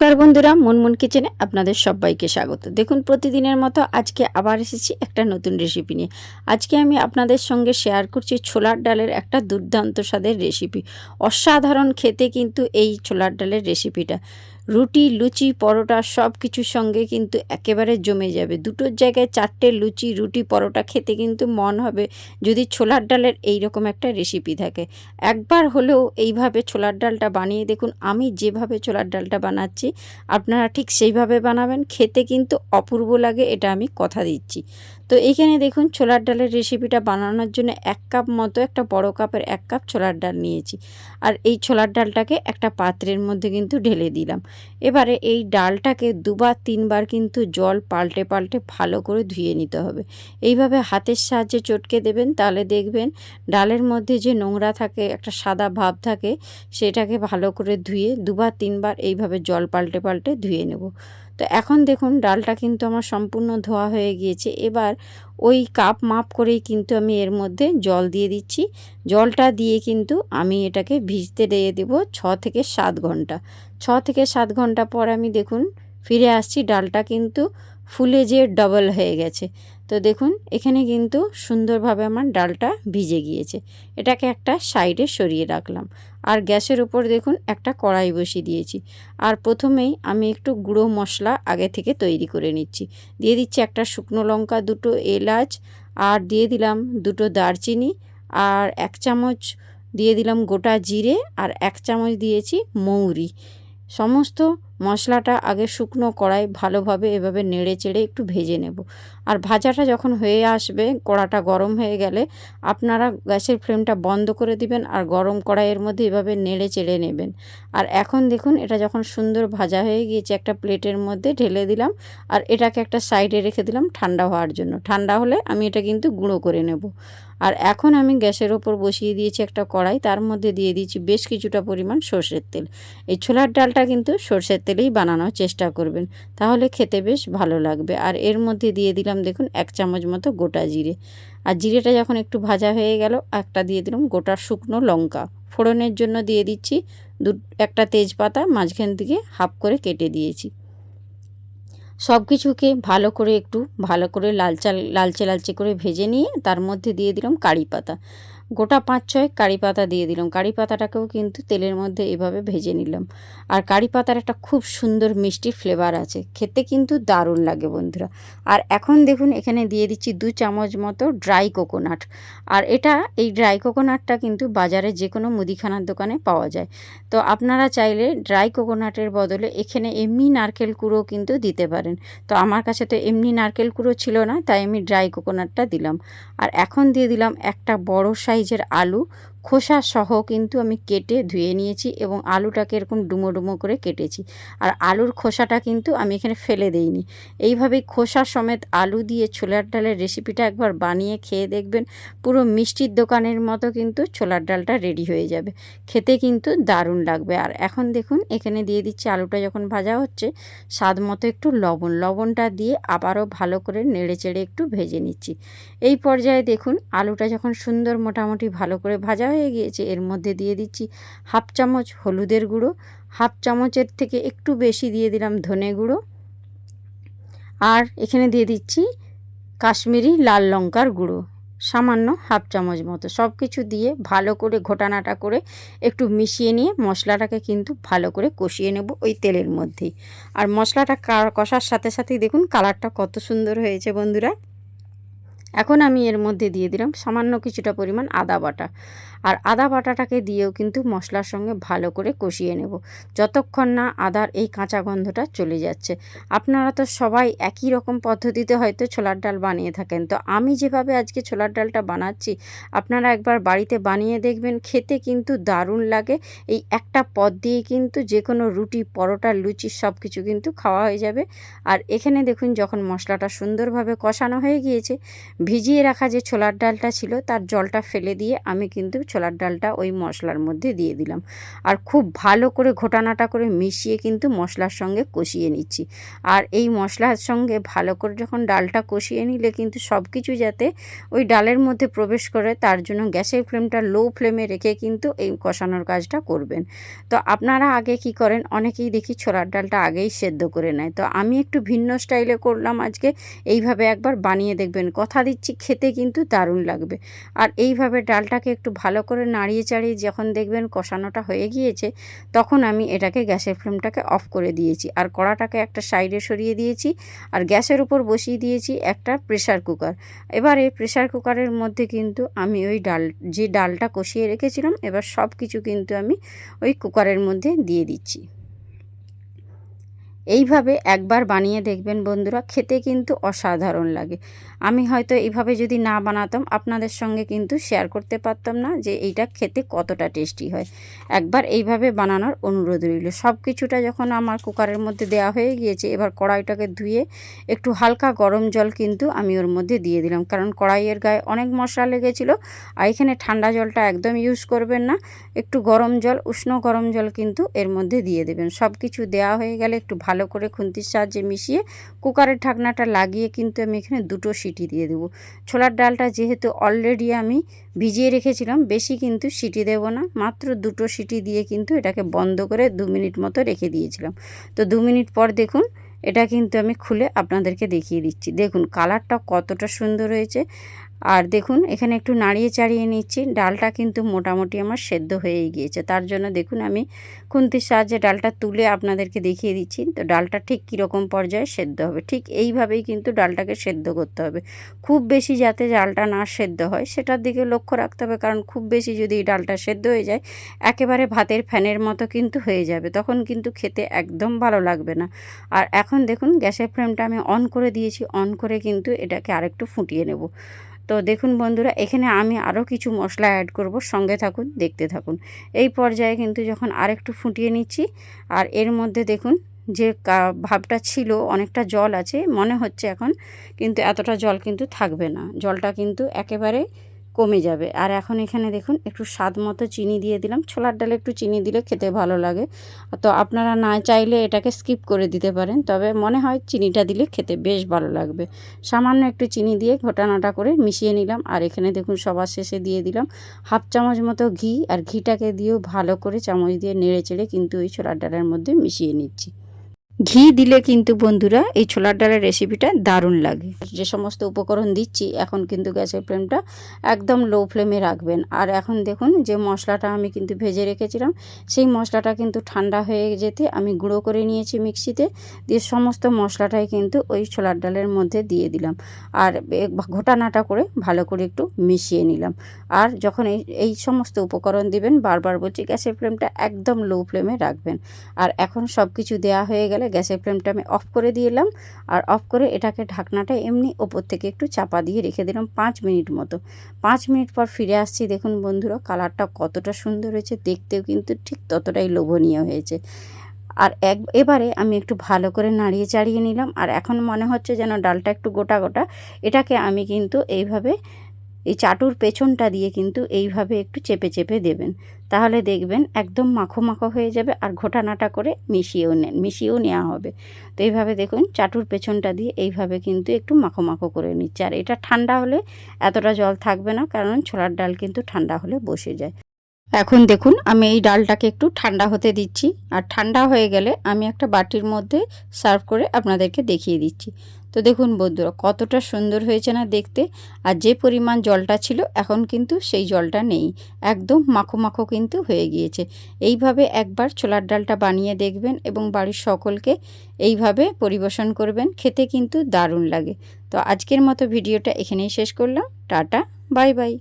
নমস্কার বন্ধুরা, মুনমুন কিচেনে আপনাদের সবাইকে স্বাগত। দেখুন, প্রতিদিনের মতো আজকে আবার এসেছি একটা নতুন রেসিপি নিয়ে। আজকে আমি আপনাদের সঙ্গে শেয়ার করছি ছোলার ডালের একটা দুর্দান্ত স্বাদের রেসিপি অসাধারণ খেতে কিন্তু এই ছোলার ডালের রেসিপিটা রুটি, লুচি, পরোটা সব কিছুর সঙ্গে কিন্তু একেবারে জমে যাবে। দুটোর জায়গায় চারটে লুচি, রুটি, পরোটা খেতে কিন্তু মন হবে যদি ছোলার ডালের এই রকম একটা রেসিপি থাকে। একবার হলেও এইভাবে ছোলার ডালটা বানিয়ে দেখুন, আমি যেভাবে ছোলার ডালটা বানাচ্ছি, আপনারা ঠিক সেইভাবে বানাবেন, খেতে কিন্তু অপূর্ব লাগে, এটা আমি কথা দিচ্ছি। তো এইখানে দেখুন, ছোলার ডালের রেসিপিটা বানানোর জন্য এক কাপ মতো একটা বড় কাপের এক কাপ ছোলার ডাল নিয়েছি। আর এই ছোলার ডালটাকে একটা পাত্রের মধ্যে কিন্তু ঢেলে দিলাম। এবারে এই ডালটাকে দুবার, তিনবার কিন্তু জল পাল্টে পাল্টে ভালো করে ধুয়ে নিতে হবে। এইভাবে হাতের সাহায্যে চটকে দেবেন, তাহলে দেখবেন ডালের মধ্যে যে নোংরা থাকে, একটা সাদা ভাব থাকে, সেটাকে ভালো করে ধুয়ে দুবার, তিনবার এইভাবে জল পাল্টে পাল্টে ধুয়ে নেব। তো এখন দেখুন, ডালটা কিন্তু আমার সম্পূর্ণ ধোয়া হয়ে গিয়েছে। এবার ওই কাপ মাপ করেই কিন্তু আমি এর মধ্যে জল দিয়ে দিচ্ছি। জলটা দিয়ে কিন্তু আমি এটাকে ভিজতে দিয়ে দেব ছ থেকে সাত ঘণ্টা। ছ থেকে সাত ঘণ্টা পর আমি দেখুন, ফিরে আসছি, ডালটা কিন্তু ফুলে যে ডবল হয়ে গেছে। তো দেখুন, এখানে কিন্তু সুন্দরভাবে আমার ডালটা ভিজে গিয়েছে। এটাকে একটা সাইডে সরিয়ে রাখলাম। আর গ্যাসের উপর দেখুন, একটা কড়াই বসিয়ে দিয়েছি। আর প্রথমেই আমি একটু গুঁড়ো মশলা আগে থেকে তৈরি করে নিচ্ছি। দিয়ে দিচ্ছি একটা শুকনো লঙ্কা, দুটো এলাচ, আর দিয়ে দিলাম দুটো দারচিনি, আর এক চামচ দিয়ে দিলাম গোটা জিরে, আর এক চামচ দিয়েছি মৌরি। সমস্ত মশলাটা আগে শুকনো কড়াই ভালোভাবে এভাবে নেড়ে চেড়ে একটু ভেজে নেব। আর ভাজাটা যখন হয়ে আসবে, কড়াটা গরম হয়ে গেলে আপনারা গ্যাসের ফ্লেমটা বন্ধ করে দিবেন আর গরম কড়াইয়ের মধ্যে এভাবে নেড়ে চেড়ে নেবেন। আর এখন দেখুন, এটা যখন সুন্দর ভাজা হয়ে গিয়েছে, একটা প্লেটের মধ্যে ঢেলে দিলাম আর এটাকে একটা সাইডে রেখে দিলাম ঠান্ডা হওয়ার জন্য। ঠান্ডা হলে আমি এটা কিন্তু গুঁড়ো করে নেব। আর এখন আমি গ্যাসের ওপর বসিয়ে দিয়েছি একটা কড়াই, তার মধ্যে দিয়ে দিয়েছি বেশ কিছুটা পরিমাণ সর্ষের তেল। এই ছোলার ডালটা কিন্তু সর্ষের তেলেই বানানোর চেষ্টা করবেন। তাহলে খেতে বেশ ভালো লাগবে। আর এর মধ্যে দিয়ে দিলাম দেখুন এক চামচ মতো গোটা জিরে। আর জিরেটা যখন একটু ভাজা হয়ে গেল, একটা দিয়ে দিলাম গোটা শুকনো লঙ্কা। ফোড়নের জন্য দিয়ে দিচ্ছি দু, একটা তেজপাতা, মাঝখান থেকে হাফ করে কেটে দিয়েছি। সব কিছুকে ভালো করে একটু, ভালো করে লালচা, লালচে লালচে করে ভেজে নিয়ে তার মধ্যে দিয়ে দিলাম কারি পাতা। গোটা পাঁচ ছয় কারি পাতা দিয়ে দিলাম। কারি পাতাটাকেও কিন্তু তেলের মধ্যে এভাবে ভেজে নিলাম। আর কারি পাতার একটা খুব সুন্দর মিষ্টি ফ্লেভার আছে। খেতে কিন্তু দারুণ লাগে বন্ধুরা। আর এখন দেখুন, এখানে দিয়ে দিচ্ছি দু চামচ মতো ড্রাই কোকোনাট আর এটা, এই ড্রাই কোকোনাটটা কিন্তু বাজারে যে কোনো মুদিখানার দোকানে পাওয়া যায়। তো আপনারা চাইলে ড্রাই কোকোনাটের বদলে এখানে এমনি নারকেল কুড়ো কিন্তু দিতে পারেন। তো আমার কাছে তো এমনি নারকেল কুড়ো ছিল না, তাই আমি ড্রাই কোকোনাটটা দিলাম। আর এখন দিয়ে দিলাম একটা বড় সাইজের আলু খোসা সহ কিন্তু আমি কেটে ধুয়ে নিয়েছি এবং আলুটাকে এরকম ডুমো ডুমো করে কেটেছি। আর আলুর খোসাটা কিন্তু আমি এখানে ফেলে দেইনি। এইভাবেই খোসা সমেত আলু দিয়ে ছোলার ডালের রেসিপিটা একবার বানিয়ে খেয়ে দেখবেন, পুরো মিষ্টির দোকানের মতো কিন্তু ছোলার ডালটা রেডি হয়ে যাবে। খেতে কিন্তু দারুণ লাগবে। আর এখন দেখুন, এখানে দিয়ে দিচ্ছি আলুটা যখন ভাজা হচ্ছে, স্বাদ মতো একটু লবণ। লবণটা দিয়ে আবারও ভালো করে নেড়ে চেড়ে একটু ভেজে নিচ্ছি। এই পর্যায়ে দেখুন, আলুটা যখন সুন্দর মোটামুটি ভালো করে ভাজা গিয়েছে। এর মধ্যে দিয়ে দিচ্ছি হাফ চামচ হলুদের গুঁড়ো, হাফ চামচের থেকে একটু বেশি দিয়ে দিলাম ধনে গুঁড়ো আর এখানে দিয়ে দিচ্ছি কাশ্মীরি লাল লঙ্কার গুঁড়ো, সামান্য হাফ চামচ মতো। সব কিছু দিয়ে ভালো করে ঘোটানাটা করে একটু মিশিয়ে নিয়ে মশলাটাকে কিন্তু ভালো করে কষিয়ে নেব ওই তেলের মধ্যেই আর মশলাটা কষার সাথে সাথেই দেখুন কালারটা কত সুন্দর হয়েছে বন্ধুরা। এখন আমি এর মধ্যে দিয়ে দিলাম সামান্য কিছুটা পরিমাণ আদা বাটা। আর আদা বাটাটাকে দিয়েও কিন্তু মশলার সঙ্গে ভালো করে কষিয়ে নেব। যতক্ষণ না আদার এই কাঁচা গন্ধটা চলে যাচ্ছে। আপনারা তো সবাই একই রকম পদ্ধতিতে হয়তো ছোলার ডাল বানিয়ে থাকেন। তো আমি যেভাবে আজকে ছোলার ডালটা বানাচ্ছি, আপনারা একবার বাড়িতে বানিয়ে দেখবেন, খেতে কিন্তু দারুণ লাগে। এই একটা পদ দিয়ে কিন্তু যে কোনো রুটি, পরোটা, লুচি সব কিছু কিন্তু খাওয়া হয়ে যাবে। আর এখানে দেখুন যখন মশলাটা সুন্দরভাবে কষানো হয়ে গিয়েছে, ভিজিয়ে রাখা যে ছোলার ডালটা ছিল, তার জলটা ফেলে দিয়ে আমি কিন্তু ছোলার ডালটা ওই মশলার মধ্যে দিয়ে দিলাম। আর খুব ভালো করে ঘোটানাটা করে মিশিয়ে কিন্তু মশলার সঙ্গে কষিয়ে নিচ্ছি। আর এই মশলার সঙ্গে ভালো করে যখন ডালটা কষিয়ে নিলে কিন্তু সব কিছু যাতে ওই ডালের মধ্যে প্রবেশ করে, তার জন্য গ্যাসের ফ্লেমটা লো ফ্লেমে রেখে কিন্তু এই কষানোর কাজটা করবেন। তো আপনারা আগে কি করেন? অনেকেই দেখি ছোলার ডালটা আগেই সেদ্ধ করে নেয়। তো আমি একটু ভিন্ন স্টাইলে করলাম আজকে। এইভাবে একবার বানিয়ে দেখবেন। কথা দিচ্ছি, খেতে কিন্তু দারুণ লাগবে। আর এইভাবে ডালটাকে একটু ভালো করে নাড়িয়ে চাড়িয়ে যখন দেখবেন কষানোটা হয়ে গিয়েছে, তখন আমি এটাকে গ্যাসের ফ্লেমটাকে অফ করে দিয়েছি। আর কড়াটাকে একটা সাইডে সরিয়ে দিয়েছি আর গ্যাসের উপর বসিয়ে দিয়েছি একটা প্রেশার কুকার। এবারে প্রেশার কুকারের মধ্যে কিন্তু আমি ওই ডাল, যে ডালটা কষিয়ে রেখেছিলাম, এবার সব কিছু কিন্তু আমি ওই কুকারের মধ্যে দিয়ে দিচ্ছি। এইভাবে একবার বানিয়ে দেখবেন বন্ধুরা, খেতে কিন্তু অসাধারণ লাগে। আমি হয়তো এইভাবে যদি না বানাতাম, আপনাদের সঙ্গে কিন্তু শেয়ার করতে পারতাম না যে এইটা খেতে কতটা টেস্টি হয়। একবার এইভাবে বানানোর অনুরোধ রইল। সব কিছুটা যখন আমার কুকারের মধ্যে দেওয়া হয়ে গিয়েছে, এবার কড়াইটাকে ধুয়ে একটু হালকা গরম জল কিন্তু আমি ওর মধ্যে দিয়ে দিলাম। কারণ কড়াইয়ের গায়ে অনেক মশলা লেগেছিলো, আর এখানে ঠান্ডা জলটা একদম ইউজ করবেন না। একটু গরম জল, উষ্ণ গরম জল কিন্তু এর মধ্যে দিয়ে দেবেন। সব কিছু দেওয়া হয়ে গেলে একটু ভালো করে খুন্তির সাহায্যে মিশিয়ে কুকারের ঢাকনাটা লাগিয়ে কিন্তু আমি এখানে দুটো সিটি দিয়ে দেবো। ছোলার ডালটা যেহেতু অলরেডি আমি ভিজিয়ে রেখেছিলাম, বেশি কিন্তু সিটি দেব না। মাত্র দুটো সিটি দিয়ে কিন্তু এটাকে বন্ধ করে দু মিনিট মতো রেখে দিয়েছিলাম। তো দু মিনিট পর দেখুন, এটা কিন্তু আমি খুলে আপনাদেরকে দেখিয়ে দিচ্ছি। দেখুন, কালারটা কতটা সুন্দর হয়েছে। আর দেখুন, এখানে একটু নাড়িয়ে চাড়িয়ে নিচ্ছি। ডালটা কিন্তু মোটামুটি আমার সেদ্ধ হয়েই গিয়েছে। তার জন্য দেখুন, আমি খুন্তির সাহায্যে ডালটা তুলে আপনাদেরকে দেখিয়ে দিচ্ছি। তো ডালটা ঠিক কীরকম পর্যায়ে সেদ্ধ হবে? ঠিক এইভাবেই কিন্তু ডালটাকে সেদ্ধ করতে হবে। খুব বেশি যাতে ডালটা না সেদ্ধ হয়, সেটার দিকে লক্ষ্য রাখতে হবে। কারণ খুব বেশি যদি ডালটা সেদ্ধ হয়ে যায়, একেবারে ভাতের ফ্যানের মতো কিন্তু হয়ে যাবে। তখন কিন্তু খেতে একদম ভালো লাগবে না। আর এখন দেখুন, গ্যাসের ফ্লেমটা আমি অন করে দিয়েছি। অন করে কিন্তু এটাকে আরেকটু ফুটিয়ে নেব। তো দেখুন বন্ধুরা, এখানে আমি আরও কিছু মশলা অ্যাড করব, সঙ্গে থাকুন, দেখতে থাকুন। এই পর্যায়ে কিন্তু যখন আরেকটু ফুটিয়ে নিচ্ছি, আর এর মধ্যে দেখুন যে ভাবটা ছিল, অনেকটা জল আছে, মনে হচ্ছে এখন, কিন্তু এতটা জল কিন্তু থাকবে না। জলটা কিন্তু একেবারে কমে যাবে। আর এখন এখানে দেখুন, একটু স্বাদ মতো চিনি দিয়ে দিলাম। ছোলার ডালে একটু চিনি দিলে খেতে ভালো লাগে। তো আপনারা না চাইলে এটাকে স্কিপ করে দিতে পারেন, তবে মনে হয় চিনিটা দিলে খেতে বেশ ভালো লাগবে। সামান্য একটু চিনি দিয়ে ঘটানাটা করে মিশিয়ে নিলাম। আর এখানে দেখুন, সবার শেষে দিয়ে দিলাম হাফ চামচ মতো ঘি। আর ঘিটাকে দিয়েও ভালো করে চামচ দিয়ে নেড়ে চেড়ে কিন্তু ওই ছোলার ডালের মধ্যে মিশিয়ে নিচ্ছি। ঘি দিলে কিন্তু বন্ধুরা এই ছোলার ডালের রেসিপিটা দারুণ লাগে। যে সমস্ত উপকরণ দিচ্ছি, এখন কিন্তু গ্যাসের ফ্লেমটা একদম লো ফ্লেমে রাখবেন। আর এখন দেখুন যে মশলাটা আমি কিন্তু ভেজে রেখেছিলাম, সেই মশলাটা কিন্তু ঠান্ডা হয়ে যেতে আমি গুঁড়ো করে নিয়েছি মিক্সিতে, দিয়ে সমস্ত মশলাটাই কিন্তু ওই ছোলার ডালের মধ্যে দিয়ে দিলাম। আর ঘোটানাটা করে ভালো করে একটু মিশিয়ে নিলাম। আর যখন এই এই সমস্ত উপকরণ দিবেন, বারবার বলছি গ্যাসের ফ্লেমটা একদম লো ফ্লেমে রাখবেন। আর এখন সব কিছু দেওয়া হয়ে গেলে গ্যাসের ফ্লেমটা আমি অফ করে দিলাম আর অফ করে এটাকে ঢাকনাটা এমনি ওপর থেকে একটু চাপা দিয়ে রেখে দিলাম পাঁচ মিনিট মতো। পাঁচ মিনিট পর ফিরে আসছি, দেখুন বন্ধুরা, কালারটা কতটা সুন্দর হয়েছে, দেখতেও কিন্তু ঠিক ততটাই লোভনীয় হয়েছে। আর এক, এবারে আমি একটু ভালো করে নাড়িয়ে চাড়িয়ে নিলাম। আর এখন মনে হচ্ছে যেন ডালটা একটু গোটা গোটা। এটাকে আমি কিন্তু এইভাবে এই চাটুর পেছনটা দিয়ে কিন্তু এইভাবে একটু চেপে চেপে দেবেন। তাহলে দেখবেন একদম মাখো মাখো হয়ে যাবে আর ঘোটানাটা করে মিশিয়েও নেন, মিশিয়েও নেওয়া হবে। তো এইভাবে দেখুন চাটুর পেছনটা দিয়ে এইভাবে কিন্তু একটু মাখো মাখো করে নিচ্ছে। আর এটা ঠান্ডা হলে এতটা জল থাকবে না, কারণ ছোলার ডাল কিন্তু ঠান্ডা হলে বসে যায়। এখন দেখুন আমি এই ডালটাকে একটু ঠান্ডা হতে দিচ্ছি। আর ঠান্ডা হয়ে গেলে আমি একটা বাটির মধ্যে সার্ভ করে আপনাদেরকে দেখিয়ে দিচ্ছি। তো দেখুন বন্ধুরা, কতটা সুন্দর হয়েছে না দেখতে। আর যে পরিমাণ জলটা ছিল, এখন কিন্তু সেই জলটা নেই। একদম মাখো মাখো কিন্তু হয়ে গিয়েছে। এইভাবে একবার ছোলার ডালটা বানিয়ে দেখবেন এবং বাড়ির সকলকে এইভাবে পরিবেশন করবেন, খেতে কিন্তু দারুণ লাগে। তো আজকের মতো ভিডিওটা এখানেই শেষ করলাম। টাটা, বাই বাই।